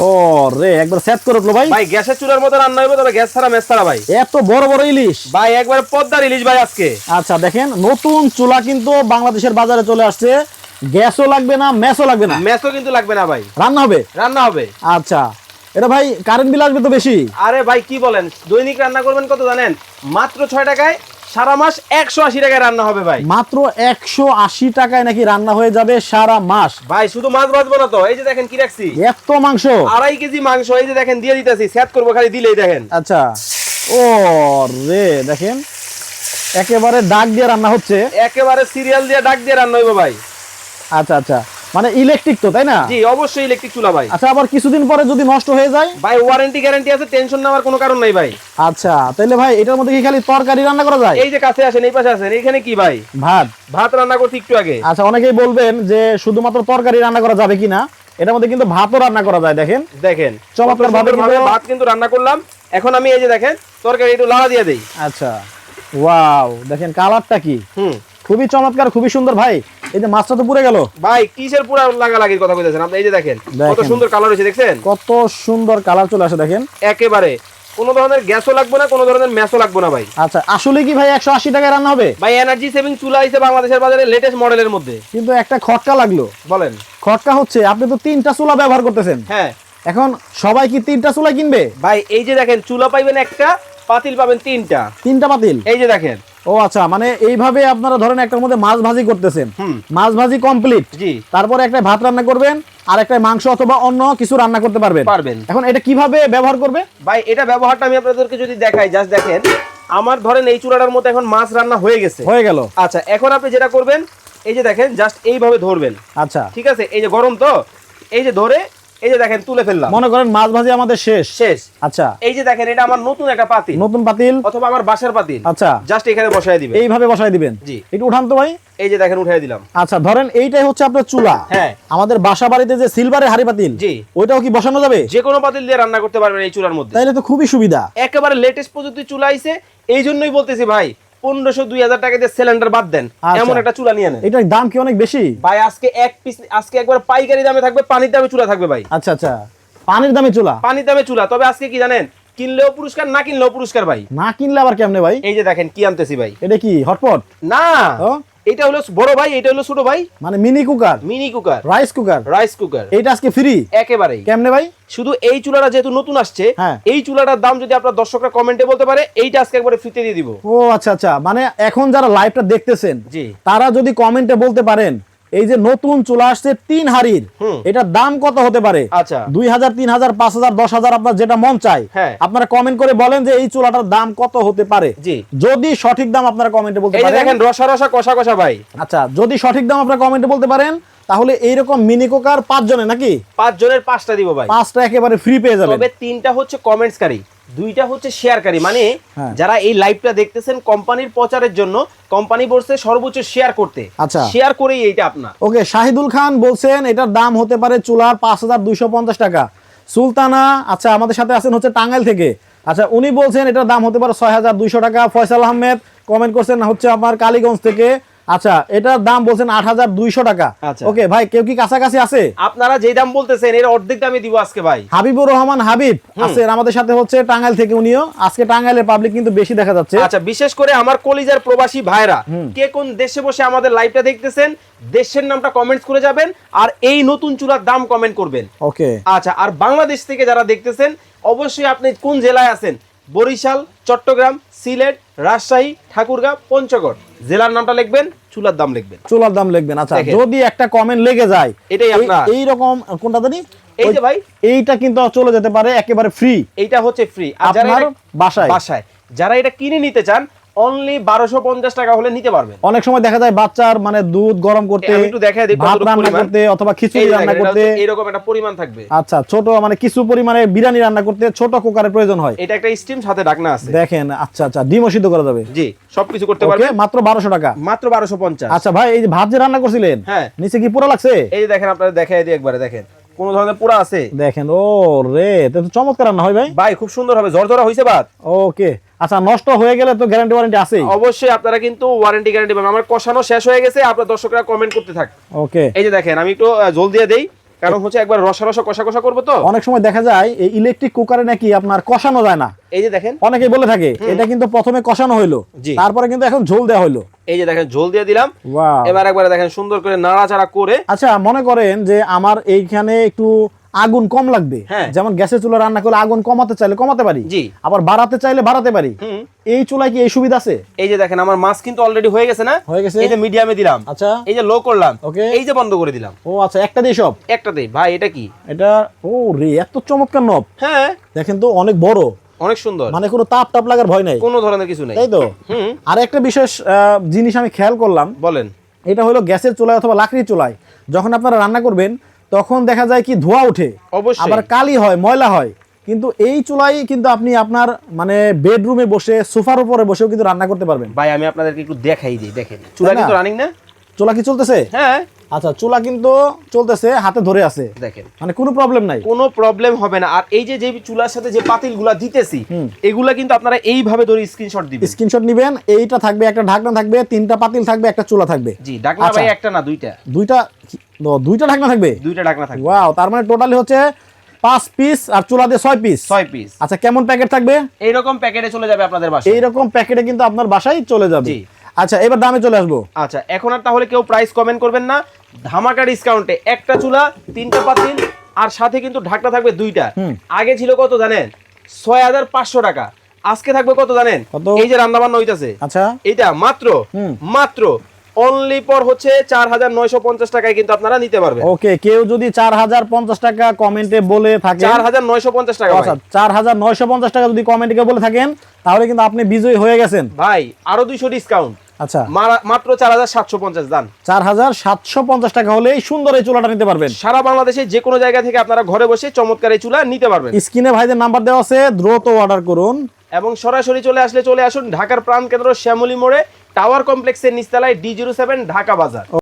ও রে একবার সেট করে উঠল ভাই। ভাই গ্যাসের চুলার মতো রান্না হবে তবে গ্যাস ছাড়া মেস ছাড়া ভাই। এত বড় বড় ইলিশ। ভাই একবারে পদ্মার ইলিশ ভাই আজকে। আচ্ছা দেখেন নতুন চুলা কিন্তু বাংলাদেশের বাজারে চলে আসছে। গ্যাসও লাগবে না ম্যাসও লাগবে না। মেসও কিন্তু লাগবে না ভাই। রান্না হবে? রান্না হবে। আচ্ছা। এটা ভাই কারেন্ট বিল আসবে তো বেশি। আরে ভাই কি বলেন? দৈনিক রান্না করবেন কত জানেন? মাত্র ছয় টাকায় সারা মাস একশো আশি টাকায় রান্না হবে ভাই। মাত্র একশো আশি টাকায় নাকি রান্না হয়ে যাবে সারা মাস। ভাই শুধু মাছ ভাজবো না তো এই যে দেখেন কি রাখছি। এত মাংস। আড়াই কেজি মাংস এই যে দেখেন দিয়ে দিতেছি সেট করব খালি দিলেই দেখেন। আচ্ছা। ও রে দেখেন একেবারে ডাক দিয়ে রান্না হচ্ছে। একেবারে সিরিয়াল দিয়ে ডাক দিয়ে রান্না হইবো ভাই। আচ্ছা আচ্ছা। মানে ইলেকট্রিক তো তাই না? জি অবশ্যই ইলেকট্রিক চুলা ভাই। আচ্ছা আবার কিছুদিন পরে যদি নষ্ট হয়ে যায়? ভাই ওয়ারেন্টি গ্যারান্টি আছে টেনশন নেওয়ার কোনো কারণ নাই ভাই। আচ্ছা তাহলে ভাই এটার মধ্যে কি খালি তরকারি রান্না করা যায়? এই যে কাছে আসেন এই পাশে আসেন এখানে কি ভাই? ভাত। ভাত রান্না করছি একটু আগে। আচ্ছা অনেকেই বলবেন যে শুধুমাত্র তরকারি রান্না করা যাবে কিনা? এটার মধ্যে কিন্তু ভাতও রান্না করা যায় দেখেন। দেখেন চমৎকার ভাবে ভাত কিন্তু রান্না করলাম। এখন আমি এই যে দেখেন তরকারি একটু লাড়া দিয়ে দেই। আচ্ছা ওয়াও দেখেন কালারটা কি? হুম। খুবই চমৎকার খুবই সুন্দর ভাই। এই যে মাছটা তো পুড়ে গেল। ভাই কিসের পুরা লাগালাগির কথা কইতেছেন? আপনি এই যে দেখেন কত সুন্দর কালার হয়েছে দেখছেন? কত সুন্দর কালার চলে আসে দেখেন। একেবারে কোনো ধরনের গ্যাসও লাগবে না কোনো ধরনের ম্যাসও লাগবে না ভাই। আচ্ছা আসলে কি ভাই একশো আশি টাকায় রান্না হবে? ভাই এনার্জি সেভিং চুলা আইছে বাংলাদেশের বাজারে লেটেস্ট মডেলের মধ্যে। কিন্তু একটা খটকা লাগল। বলেন। খটকা হচ্ছে আপনি তো তিনটা চুলা ব্যবহার করতেছেন। হ্যাঁ। এখন সবাই কি তিনটা চুলা কিনবে? ভাই এই যে দেখেন চুলা পাইবেন একটা পাতিল পাবেন তিনটা। তিনটা পাতিল? এই যে দেখেন ও আচ্ছা মানে এইভাবে আপনারা ধরেন একটার মধ্যে মাছ ভাজি করতেছেন। মাছ ভাজি কমপ্লিট। জি। তারপরে একটা ভাত রান্না করবেন আর একটা মাংস অথবা অন্য কিছু রান্না করতে পারবেন। পারবেন। এখন এটা কীভাবে ব্যবহার করবে? ভাই এটা ব্যবহারটা আমি আপনাদেরকে যদি দেখাই জাস্ট দেখেন আমার ধরেন এই চুলাটার মধ্যে এখন মাছ রান্না হয়ে গেছে। হয়ে গেল। আচ্ছা এখন আপনি যেটা করবেন এই যে দেখেন জাস্ট এইভাবে ধরবেন। আচ্ছা। ঠিক আছে? এই যে গরম তো এই যে ধরে এই যে দেখেন তুলে ফেললাম। মনে করেন মাছ ভাজি আমাদের শেষ। শেষ। আচ্ছা। এই যে দেখেন এটা আমার নতুন একটা পাতিল। নতুন পাতিল? অথবা আমার বাসার পাতিল। আচ্ছা। জাস্ট এখানে বসায় দিবে এইভাবে বসাই দিবেন? জি। একটু উঠান তো ভাই। এই যে দেখেন উঠাই দিলাম। আচ্ছা ধরেন এইটাই হচ্ছে আপনার চুলা। হ্যাঁ। আমাদের বাসা বাড়িতে যে সিলভারের হাড়ি পাতিল জি। ওইটাও কি বসানো যাবে? যে কোনো পাতিল দিয়ে রান্না করতে পারবেন এই চুলার মধ্যে। তাইলে তো খুবই সুবিধা। একেবারে লেটেস্ট প্রযুক্তি চুলা আইছে। এই জন্যই বলতেছি ভাই পনেরোশো দুই হাজার টাকা দিয়ে সিলিন্ডার বাদ দেন। আচ্ছা। এমন একটা চুলা নিয়ে নেন এটার দাম কি অনেক বেশি? ভাই আজকে এক পিস আজকে একবার পাইকারি দামে থাকবে পানির দামে চুলা থাকবে ভাই। আচ্ছা আচ্ছা। পানির দামে চুলা? পানির দামে চুলা। তবে আজকে কি জানেন? কিনলেও পুরস্কার না কিনলেও পুরস্কার ভাই। না কিনলে আবার কেমনে ভাই? এই যে দেখেন কি আনতেছি ভাই। এটা কি হটপট? না। এটা হলো বড় ভাই এটা হলো ছোট ভাই। মানে mini cooker mini cooker rice cooker rice cooker এটা আজকে ফ্রি একেবারেই। কেমনে ভাই? শুধু এই চুলাটা যেহেতু নতুন আসছে হ্যাঁ। এই চুলাটার দাম যদি আপনার দর্শকরা কমেন্টে বলতে পারে এইটা আজকে একবারে ফ্রিতে দিয়ে দিব। ও আচ্ছা আচ্ছা। মানে এখন যারা লাইভটা দেখতেছেন জি। তারা যদি কমেন্টে বলতে পারেন এই যে নতুন চুলা আসছে তিন হাড়ির। এটার দাম কত হতে পারে? আচ্ছা। দুই হাজার তিন হাজার পাঁচ হাজার দশ হাজার আপনার যেটা মন চায়। হ্যাঁ। আপনারা কমেন্ট করে বলেন যে এই চুলাটার দাম কত হতে পারে। যদি সঠিক দাম আপনারা কমেন্টে বলতে পারেন। দেখেন রসা রসা কষা কষা ভাই। আচ্ছা যদি সঠিক দাম আপনারা কমেন্টে বলতে পারেন তাহলে এইরকম মিনি কুকার পাঁচ জনে নাকি? পাঁচ জনের পাঁচটা দিব ভাই। পাঁচটা একেবারে ফ্রি পেয়ে যাবে তবে তিনটা হচ্ছে কমেন্টসকারী দুইটা হচ্ছে শেয়ারকারী। মানে হ্যাঁ। যারা এই লাইভটা দেখতেছেন কোম্পানির প্রচারের জন্য কোম্পানি বলছে সর্বোচ্চ শেয়ার করতে। আচ্ছা। শেয়ার করেই এইটা আপনার। ওকে শাহিদুল খান বলছেন এটার দাম হতে পারে চুলার পাঁচ হাজার দুইশো পঞ্চাশ টাকা। সুলতানা আচ্ছা আমাদের সাথে আছেন হচ্ছে টাঙ্গাইল থেকে। আচ্ছা উনি বলছেন এটার দাম হতে পারে ছয় হাজার দুইশো টাকা। ফয়সাল আহমেদ কমেন্ট করছেন হচ্ছে আমার কালীগঞ্জ থেকে। আচ্ছা এটার দাম বলছেন আট হাজার দুইশো টাকা। আচ্ছা। ওকে ভাই কেউ কি কাছাকাছি আছে? আপনারা যেই দাম বলতেছেন এর অর্ধেক দামে দিব আজকে ভাই। হাবিবুর রহমান হাবিব আছেন আমাদের সাথে হচ্ছে টাঙ্গাইল থেকে উনিও। আজকে টাঙ্গাইলের পাবলিক কিন্তু বেশি দেখা যাচ্ছে। আচ্ছা বিশেষ করে আমার কলিজার প্রবাসী ভাইরা কে কোন দেশে বসে আমাদের লাইভটা দেখতেছেন দেশের নামটা কমেন্টস করে যাবেন আর এই নতুন চুলার দাম কমেন্ট করবেন। ওকে। আচ্ছা আর বাংলাদেশ থেকে যারা দেখতেছেন অবশ্যই আপনি কোন জেলায় আছেন? বরিশাল চট্টগ্রাম সিলেট রাজশাহী ঠাকুরগাঁও পঞ্চগড়। জেলার নামটা লিখবেন চুলার দাম লিখবেন। চুলার দাম লিখবেন আচ্ছা যদি একটা কমেন্ট লেগে যায় এটাই আপনার। এই রকম কোনটা জানি? এই যে ভাই। এইটা কিন্তু চলে যেতে পারে একেবারে ফ্রি এইটা হচ্ছে ফ্রি আর যারা বাসায়। বাসায়। যারা এটা কিনে নিতে চান অনলি বারোশো পঞ্চাশ টাকা হলে নিতে পারবেন। অনেক সময় দেখা যায় বাচ্চার মানে দুধ গরম করতে একটু দিই ভাত রান্না করতে অথবা খিচুড়ি রান্না করতে। এরকম একটা পরিমাণ থাকবে। আচ্ছা ছোট মানে কিছু পরিমাণে বিরিয়ানি রান্না করতে ছোট কুকারের প্রয়োজন হয়। এটা একটা স্টিম সাথে ঢাকনা আছে। দেখেন আচ্ছা আচ্ছা ডিমও সিদ্ধ করা যাবে। জি সবকিছু করতে ওকে পারবেন। মাত্র বারোশো টাকা। মাত্র বারোশো পঞ্চাশ। আচ্ছা ভাই এই যে ভাত যে রান্না করছিলেন হ্যাঁ। নিচে কি পুরো লাগছে? এই যে দেখেন আপনারা দেখাই দিই একবারে দেখেন। কোন ধরনের পোড়া আছে? দেখেন ও রে তো চমৎকার রান্না হয় ভাই। ভাই খুব সুন্দর হবে ঝরঝরা হয়েছে ভাত। ওকে। আচ্ছা নষ্ট হয়ে গেলে তো গ্যারান্টি ওয়ারেন্টি আছেই। অবশ্যই আপনারা কিন্তু ওয়ারেন্টি গ্যারান্টি পাবেন। আমার কষানো শেষ হয়ে গেছে আপনার দর্শকরা কমেন্ট করতে থাক। ওকে। এই যে দেখেন আমি একটু জল দিয়ে দেই কারণ হচ্ছে একবার রসা রসা কষা কষা করব তো। অনেক সময় দেখা যায় এই ইলেকট্রিক কুকারে নাকি আপনার কষানো যায় না। এই যে দেখেন। অনেকেই বলে থাকে এটা কিন্তু প্রথমে কষানো হইল জি। তারপরে কিন্তু এখন ঝোল দেওয়া হইল। এই যে দেখেন ঝোল দিয়ে দিলাম। এবার একবার দেখেন সুন্দর করে নাড়াচাড়া করে আচ্ছা মনে করেন যে আমার এইখানে একটু আগুন কম লাগবে। হ্যাঁ। যেমন গ্যাসের চুলা রান্না করলে আগুন কমাতে চাইলে কমাতে পারি। আবার বাড়াতে চাইলে বাড়াতে পারি। এই চুলায় কি এই সুবিধা আছে? এই যে দেখেন আমার মাছ কিন্তু অলরেডি হয়ে গেছে না? হয়ে গেছে। এই যে মিডিয়ামে দিলাম। আচ্ছা। এই যে লো করলাম। Okay. এই যে বন্ধ করে দিলাম। ও আচ্ছা একটা দিয়ে সব? একটাতে ভাই এটা কি? এটা ও রে এত চমৎকার নব হ্যাঁ। দেখেন তো অনেক বড়। অনেক সুন্দর। মানে কোনো তাপ টাপ লাগার ভয় নাই। কোনো ধরনের কিছু নাই। তাই তো? আর একটা বিশেষ আহ, জিনিস আমি খেয়াল করলাম। বলেন। এটা হলো গ্যাসের চুলায় অথবা লাকড়ির চুলায়। যখন আপনারা রান্না করবেন তখন দেখা যায় কি ধোয়া ওঠে। আবার কালি হয় ময়লা হয়। কিন্তু এই চুলাই কিন্তু আপনি আপনার মানে বেডরুমে বসে সোফার উপরে বসেও কিন্তু রান্না করতে পারবেন। ভাই আমি আপনাদেরকে একটু দেখাই দিই দেখেন। চুলা? কিন্তু রানিং না? চুলা কি চলতেছে? হ্যাঁ। আচ্ছা চুলা কিন্তু চলতেছে হাতে ধরে আছে। দেখেন। মানে কোনো প্রবলেম নাই। কোনো প্রবলেম হবে না। আর এই যে যে চুলার সাথে যে পাতিলগুলা দিতেছি। এগুলা কিন্তু আপনারা এইভাবে ধরে স্ক্রিনশট দিবেন। স্ক্রিনশট নিবেন এইটা থাকবে একটা ঢাকনা থাকবে তিনটা পাতিল থাকবে একটা চুলা থাকবে। জি ডাকনা আচ্ছা। ভাই একটা না দুইটা। দুইটা দুইটা ঢাকনা থাকবে? দুইটা ঢাকনা থাকবে। ওয়াও তার মানে টোটালি হচ্ছে পাঁচ পিস আর চুলা দিয়ে ছয় পিস ছয় পিস আচ্ছা কেমন প্যাকেট থাকবে? এইরকম প্যাকেটে চলে যাবে আপনাদের বাসায়। এইরকম প্যাকেটে কিন্তু আপনার বাসায় চলে যাবে। জি। আচ্ছা এবার দামে চলে আসব। আচ্ছা এখন আর তাহলে কেউ প্রাইস কমেন্ট করবেন না। ধামাকা ডিসকাউন্টে একটা চুলা তিনটা পাতিল আর সাথে কিন্তু ঢাকনা থাকবে দুইটা। আগে ছিল কত জানেন? ছয় হাজার পাঁচশো টাকা। আজকে থাকবে কত জানেন? এই যে রান্না বান্না হইতাছে। আচ্ছা। এইটা মাত্র মাত্র অনলি পর হচ্ছে চার হাজার নয়শো পঞ্চাশ টাকায় কিন্তু আপনারা নিতে পারবেন। ওকে কেউ যদি চার হাজার পঞ্চাশ টাকা কমেন্টে বলে থাকে চার হাজার নয়শো পঞ্চাশ টাকা আচ্ছা চার হাজার নয়শো পঞ্চাশ টাকা যদি কমেন্টে বলে থাকেন তাহলে কিন্তু আপনি বিজয়ী হয়ে গেছেন। ভাই আরও দুইশো ডিসকাউন্ট আচ্ছা। মাত্র চার হাজার সাতশো পঞ্চাশ দান। চার হাজার সাতশো পঞ্চাশ টাকা হলে এই সুন্দর এই চুলাটা নিতে পারবেন। সারা বাংলাদেশে যে কোনো জায়গা থেকে আপনারা ঘরে বসে চমৎকার এই চুলা নিতে পারবেন। স্ক্রিনে ভাইদের নাম্বার দেওয়া আছে দ্রুত অর্ডার করুন। এবং সরাসরি চলে আসলে চলে আসুন ঢাকার প্রাণ কেন্দ্র শ্যামলী মোড়ে টাওয়ার কমপ্লেক্সের নিচতলায় ডি জিরো সেভেন ঢাকা বাজার।